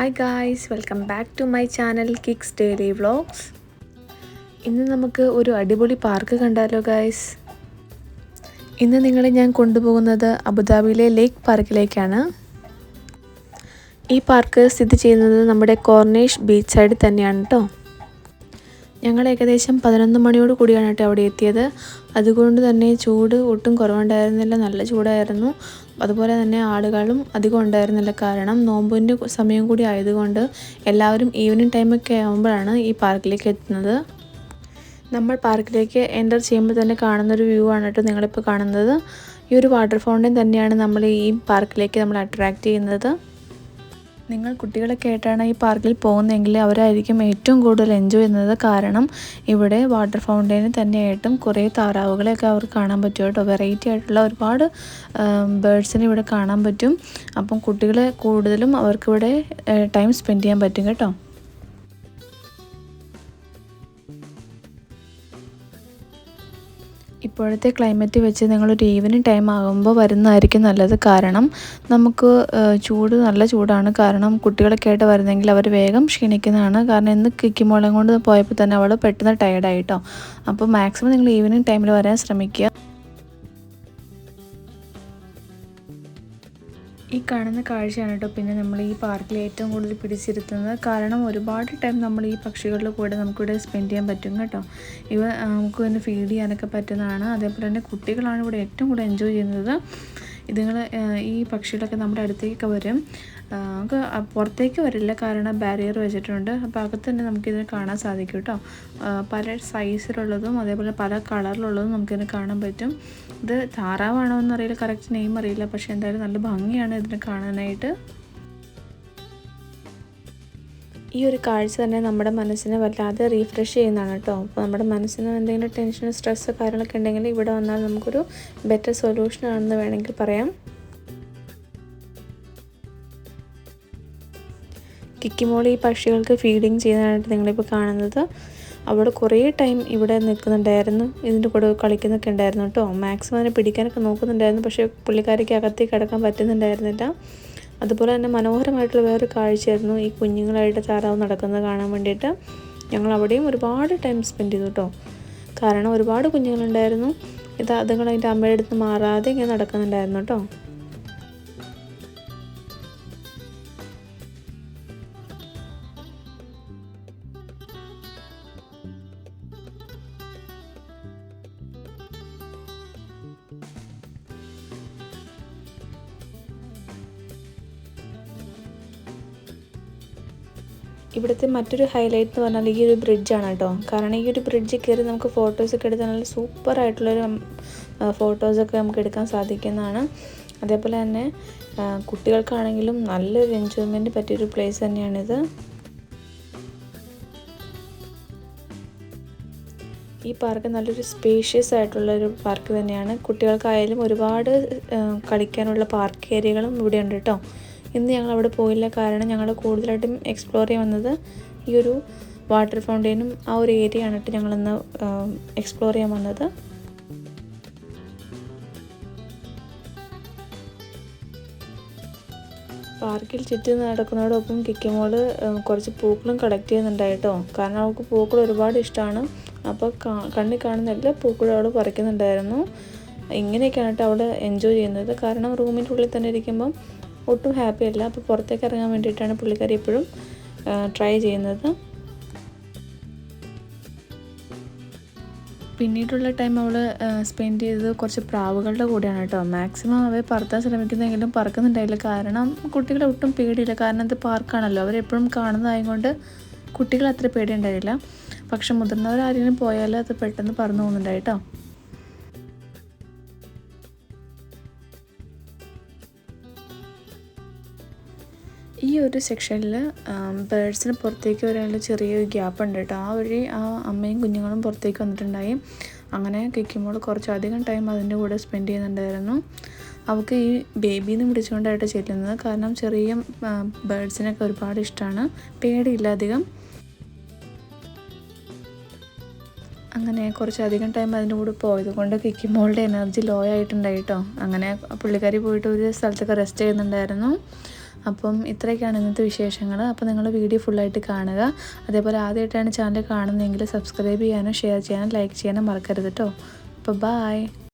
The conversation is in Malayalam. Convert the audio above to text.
Hi guys welcome back to my channel Kicks daily vlogs ഇന്ന് നമുക്ക് ഒരു അടിപൊളി പാർക്ക് കണ്ടാലോ ഗായ്സ് ഇന്ന് നിങ്ങളെ ഞാൻ കൊണ്ടുപോകുന്നത് അബുദാബിയിലെ ലേക്ക് പാർക്കിലേക്കാണ് ഈ പാർക്ക് സ്ഥിതി ചെയ്യുന്നത് നമ്മുടെ കോർണേഷ് ബീച്ച് സൈഡിൽ തന്നെയാണ് കേട്ടോ ഞങ്ങൾ ഏകദേശം പതിനൊന്ന് മണിയോട് കൂടിയാണ് കേട്ടോ അവിടെ എത്തിയത്. അതുകൊണ്ട് തന്നെ ചൂട് ഒട്ടും കുറവുണ്ടായിരുന്നില്ല. നല്ല ചൂടായിരുന്നു. അതുപോലെ തന്നെ ആളുകളും അധികം ഉണ്ടായിരുന്നില്ല. കാരണം നോമ്പിന്റെ സമയം കൂടി ആയതുകൊണ്ട് എല്ലാവരും ഈവനിങ് ടൈമൊക്കെ ആകുമ്പോഴാണ് ഈ പാർക്കിലേക്ക് എത്തുന്നത്. നമ്മൾ പാർക്കിലേക്ക് എന്റർ ചെയ്യുമ്പോൾ തന്നെ കാണുന്നൊരു വ്യൂ ആണ് കേട്ടോ നിങ്ങളിപ്പോൾ കാണുന്നത്. ഈ ഒരു വാട്ടർ ഫൗണ്ടൻ തന്നെയാണ് നമ്മൾ ഈ പാർക്കിലേക്ക് നമ്മൾ അട്രാക്റ്റ് ചെയ്യുന്നത്. നിങ്ങൾ കുട്ടികളൊക്കെ ആയിട്ടാണ് ഈ പാർക്കിൽ പോകുന്നതെങ്കിൽ അവരായിരിക്കും ഏറ്റവും കൂടുതൽ എൻജോയ് ചെയ്യുന്നത്. കാരണം ഇവിടെ വാട്ടർ ഫൗണ്ടൈനിൽ തന്നെയായിട്ടും കുറേ താറാവുകളെയൊക്കെ അവർക്ക് കാണാൻ പറ്റും കേട്ടോ. വെറൈറ്റി ആയിട്ടുള്ള ഒരുപാട് ബേഡ്സിനെ ഇവിടെ കാണാൻ പറ്റും. അപ്പം കുട്ടികളെ കൂടുതലും അവർക്കിവിടെ ടൈം സ്പെൻഡ് ചെയ്യാൻ പറ്റും കേട്ടോ. ഇപ്പോഴത്തെ ക്ലൈമറ്റ് വെച്ച് നിങ്ങളൊരു ഈവനിങ് ടൈം ആകുമ്പോൾ വരുന്നതായിരിക്കും നല്ലത്. കാരണം നമുക്ക് ചൂട് നല്ല ചൂടാണ്. കാരണം കുട്ടികളൊക്കെ ആയിട്ട് വരുന്നെങ്കിൽ അവർ വേഗം ക്ഷീണിക്കുന്നതാണ്. കാരണം ഇന്ന് കിക്കിമോളം കൊണ്ട് പോയപ്പോൾ തന്നെ അവൾ പെട്ടെന്ന് ടയർഡായിട്ടോ അപ്പോൾ മാക്സിമം നിങ്ങൾ ഈവനിങ് ടൈമിൽ വരാൻ ശ്രമിക്കുക. ഈ കാണുന്ന കാഴ്ചയാണ് കേട്ടോ പിന്നെ നമ്മൾ ഈ പാർക്കിൽ ഏറ്റവും കൂടുതൽ പിടിച്ചിരുത്തുന്നത്. കാരണം ഒരുപാട് ടൈം നമ്മൾ ഈ പക്ഷികളുടെ കൂടെ നമുക്കിവിടെ സ്പെൻഡ് ചെയ്യാൻ പറ്റും കേട്ടോ. ഇവ നമുക്ക് തന്നെ ഫീഡ് ചെയ്യാനൊക്കെ പറ്റുന്നതാണ്. അതേപോലെ തന്നെ കുട്ടികളാണ് ഇവിടെ ഏറ്റവും കൂടുതൽ എൻജോയ് ചെയ്യുന്നത്. ഇതുങ്ങൾ ഈ പക്ഷികളൊക്കെ നമ്മുടെ അടുത്തേക്ക് വരും. നമുക്ക് പുറത്തേക്ക് വരില്ല. കാരണം ബാരിയർ വെച്ചിട്ടുണ്ട്. അപ്പോൾ അകത്ത് തന്നെ നമുക്കിതിനെ കാണാൻ സാധിക്കും കേട്ടോ. പല സൈസിലുള്ളതും അതേപോലെ പല കളറിലുള്ളതും നമുക്കിതിനെ കാണാൻ പറ്റും. ഇത് താറാവാണോ എന്നറിയില്ല. കറക്റ്റ് നെയിം അറിയില്ല. പക്ഷേ എന്തായാലും നല്ല ഭംഗിയാണ് ഇതിനെ കാണാനായിട്ട്. ഈ ഒരു കാഴ്ച തന്നെ നമ്മുടെ മനസ്സിനെ വല്ലാതെ റീഫ്രഷ് ചെയ്യുന്നതാണ് കേട്ടോ. അപ്പോൾ നമ്മുടെ മനസ്സിന് എന്തെങ്കിലും ടെൻഷൻ സ്ട്രെസ് കാര്യങ്ങളൊക്കെ ഉണ്ടെങ്കിൽ ഇവിടെ വന്നാൽ നമുക്കൊരു ബെറ്റർ സൊല്യൂഷൻ ആണെന്ന് വേണമെങ്കിൽ പറയാം. കിക്കിമോളി ഈ പക്ഷികൾക്ക് ഫീഡിങ് ചെയ്യുന്നതായിട്ട് നിങ്ങളിപ്പോൾ കാണുന്നത്. അവിടെ കുറേ ടൈം ഇവിടെ നിൽക്കുന്നുണ്ടായിരുന്നു. ഇതിന്റെ കൂടെ കളിക്കുന്നൊക്കെ ഉണ്ടായിരുന്നു കേട്ടോ. മാക്സിമം അതിനെ പിടിക്കാനൊക്കെ നോക്കുന്നുണ്ടായിരുന്നു. പക്ഷേ പുള്ളിക്കാരിക്ക് അകത്തേക്ക് കിടക്കാൻ പറ്റുന്നുണ്ടായിരുന്നില്ല. അതുപോലെ തന്നെ മനോഹരമായിട്ടുള്ള വേറൊരു കാഴ്ചയായിരുന്നു ഈ കുഞ്ഞുങ്ങളായിട്ട് താറാവ് നടക്കുന്നത് കാണാൻ വേണ്ടിയിട്ട്. ഞങ്ങൾ അവിടെയും ഒരുപാട് ടൈം സ്പെൻഡ് ചെയ്തു കേട്ടോ കാരണം ഒരുപാട് കുഞ്ഞുങ്ങളുണ്ടായിരുന്നു. ഇത് അതുങ്ങൾ അതിന്റെ അമ്മയുടെ അടുത്ത് മാറാതെ ഇങ്ങനെ നടക്കുന്നുണ്ടായിരുന്നു കേട്ടോ ഇവിടുത്തെ മറ്റൊരു ഹൈലൈറ്റ് എന്ന് പറഞ്ഞാൽ ഈ ഒരു ബ്രിഡ്ജാണ് കേട്ടോ. കാരണം ഈ ഒരു ബ്രിഡ്ജിൽ കയറി നമുക്ക് ഫോട്ടോസൊക്കെ എടുത്താൽ നല്ല സൂപ്പർ ആയിട്ടുള്ളൊരു ഫോട്ടോസൊക്കെ നമുക്ക് എടുക്കാൻ സാധിക്കുന്നതാണ്. അതേപോലെ തന്നെ കുട്ടികൾക്കാണെങ്കിലും നല്ലൊരു എൻജോയ്മെന്റ് പറ്റിയൊരു പ്ലേസ് തന്നെയാണിത്. ഈ പാർക്ക് നല്ലൊരു സ്പേഷ്യസ് ആയിട്ടുള്ളൊരു പാർക്ക് തന്നെയാണ്. കുട്ടികൾക്കായാലും ഒരുപാട് കളിക്കാനുള്ള പാർക്ക് ഏരിയകളും ഇവിടെ ഉണ്ട് കേട്ടോ. ഇന്ന് ഞങ്ങൾ അവിടെ പോയില്ല. കാരണം ഞങ്ങൾ കൂടുതലായിട്ടും എക്സ്പ്ലോർ ചെയ്യാൻ വന്നത് ഈ ഒരു വാട്ടർ ഫൗണ്ടെയിനും ആ ഒരു ഏരിയ ആണ് കേട്ടോ ഞങ്ങളിന്ന് എക്സ്പ്ലോർ ചെയ്യാൻ വന്നത്. പാർക്കിൽ ചുറ്റി നടക്കുന്നതോടൊപ്പം കിക്കിമോൾ കുറച്ച് പൂക്കളും കളക്ട് ചെയ്യുന്നുണ്ടായിട്ടോ കാരണം അവൾക്ക് പൂക്കൾ ഒരുപാട് ഇഷ്ടമാണ്. അപ്പോൾ കണ്ണി കാണുന്ന എല്ലാ പൂക്കളും അവൾ പറിക്കുന്നുണ്ടായിരുന്നു. ഇങ്ങനെയൊക്കെയാണ് കേട്ടോ അവൾ എൻജോയ് ചെയ്യുന്നത്. കാരണം റൂമിന്റെ ഉള്ളിൽ തന്നെ ഇരിക്കുമ്പം ഒട്ടും ഹാപ്പി അല്ല. അപ്പോൾ പുറത്തേക്ക് ഇറങ്ങാൻ വേണ്ടിയിട്ടാണ് പുള്ളിക്കാരി എപ്പോഴും ട്രൈ ചെയ്യുന്നത്. പിന്നീടുള്ള ടൈം അവൾ സ്പെൻഡ് ചെയ്തത് കുറച്ച് പ്രാവുകളുടെ കൂടെയാണ് കേട്ടോ മാക്സിമം അവയെ പറത്താൻ ശ്രമിക്കുന്നെങ്കിലും പറക്കുന്നുണ്ടായില്ല. കാരണം കുട്ടികളെ ഒട്ടും പേടിയില്ല. കാരണം ഇത് പാർക്കാണല്ലോ അവരെപ്പോഴും കാണുന്നതായതുകൊണ്ട് കുട്ടികൾ അത്ര പേടിയുണ്ടായില്ല. പക്ഷെ മുതിർന്നവരാരെങ്കിലും പോയാൽ അത് പെട്ടെന്ന് പറന്നു പോകുന്നുണ്ടായിട്ടോ ഈ ഒരു സെക്ഷനിൽ ബേഡ്സിന് പുറത്തേക്ക് വരാനുള്ള ചെറിയൊരു ഗ്യാപ്പ് ഉണ്ട് കേട്ടോ. ആ വഴി ആ അമ്മയും കുഞ്ഞുങ്ങളും പുറത്തേക്ക് വന്നിട്ടുണ്ടായി. അങ്ങനെ കിക്കുമ്പോൾ കുറച്ചധികം ടൈം അതിന്റെ കൂടെ സ്പെൻഡ് ചെയ്യുന്നുണ്ടായിരുന്നു. അവൾക്ക് ഈ ബേബീന്ന് പിടിച്ചുകൊണ്ടായിട്ട് ചെല്ലുന്നത് കാരണം ചെറിയ ബേഡ്സിനൊക്കെ ഒരുപാട് ഇഷ്ടമാണ്. പേടിയില്ല അധികം. അങ്ങനെ കുറച്ചധികം ടൈം അതിന്റെ കൂടെ പോയത് കൊണ്ട് കിക്കിമോളുടെ എനർജി ലോ ആയിട്ടുണ്ടായിട്ടോ അങ്ങനെ പുള്ളിക്കാരി പോയിട്ട് ഒരു സ്ഥലത്തൊക്കെ റെസ്റ്റ് ചെയ്യുന്നുണ്ടായിരുന്നു. അപ്പം ഇത്രയൊക്കെയാണ് ഇന്നത്തെ വിശേഷങ്ങൾ അപ്പോൾ നിങ്ങൾ വീഡിയോ ഫുള്ളായിട്ട് കാണുക. അതേപോലെ ആദ്യമായിട്ടാണ് ചാനൽ കാണുന്നതെങ്കിൽ സബ്സ്ക്രൈബ് ചെയ്യാനും ഷെയർ ചെയ്യാനും ലൈക്ക് ചെയ്യാനും മറക്കരുത് കേട്ടോ അപ്പോൾ ബായ്.